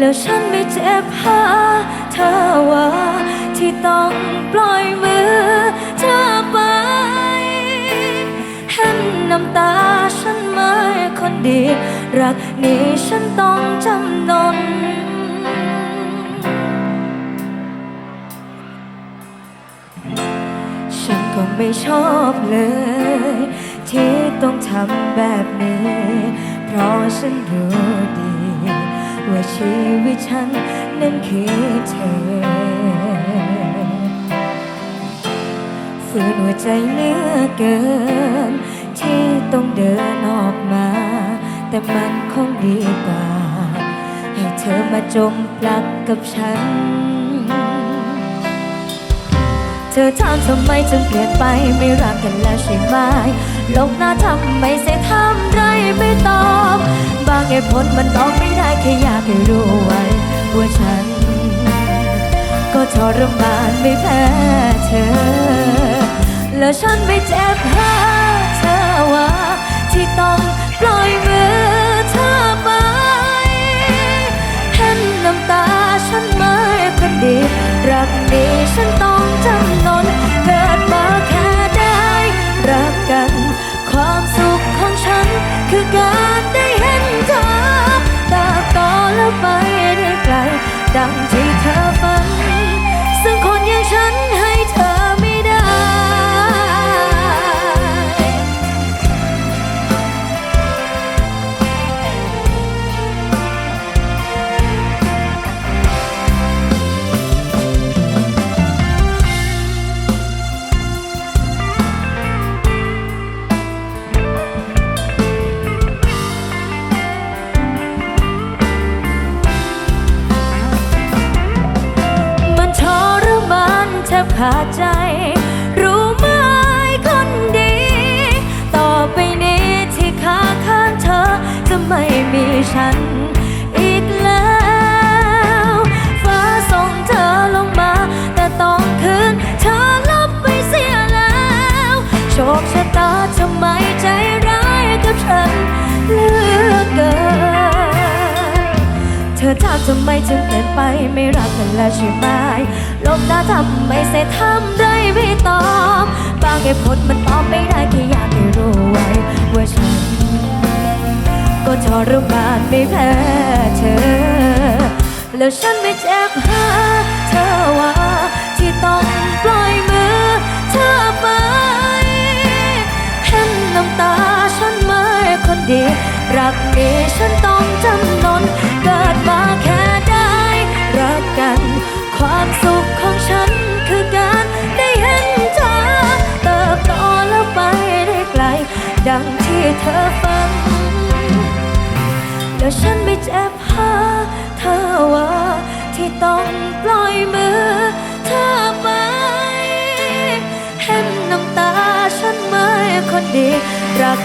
แล้วฉันไม่เจ็บหาเธอว่า ที่ต้องปล่อยมือเธอไป เห็นน้ำตาฉันไหมคนดี รักนี้ฉันต้องจำนนฉันก็ไม่ชอบเลย ที่ต้องทำแบบนี้ เพราะฉันรู้ดี ว่าชีวิตฉันนั้นคือเธอฝืนหัวใจเหลือเกิน ที่ต้องเดินออกมา แต่มันคงดีกว่า ให้เธอมาจมปลักกับฉัน เธอถามทำไมจึงเปลี่ยนไปไม่รักกันแล้วใช่ไหมลกหน้าทำไมเสียทำไรไม่ตอบ บางเหตุผลมันตอบไม่ แค่อยากให้รู้ไว้ว่าฉัน ก็ทรมานไม่แพ้เธอ แล้วฉันไม่เจ็บหาเธอว่าที่ต้อง บขาดใจ รู้ไหมคนดี ต่อไปนี้ที่ค้าข้างเธอ จะไม่มีฉันอีกแล้ว ฟ้าส่งเธอลงมา แต่ต้องคืนเธอลบไปเสียแล้ว โชคชะตาทำไมใจร้ายกับฉันเลือกเกิน เธอถามทำไมจึงเปลี่ยน ไปไม่รักกันแล้วใช่ไหมลบหน้าทำไม่เสียทำได้ไม่ตอบบางเหตุผลมันตอบไม่ได้แค่อยากให้รู้ไว้ว่าฉัน ก็ทรมานไม่แพ้เธอ แล้วฉันไม่เจ็บหาเธอว่าที่ต้องปล่อยมือเธอไปเห็นน้ำตาฉันไหม่คนดีรักนี้ฉันต้องจำนน เธอฟัง แล้วฉันไม่เจ็บหาเธอว่าที่ต้องปล่อยมือเธอไป เห็นน้ำตาฉันไหมคนดีรัก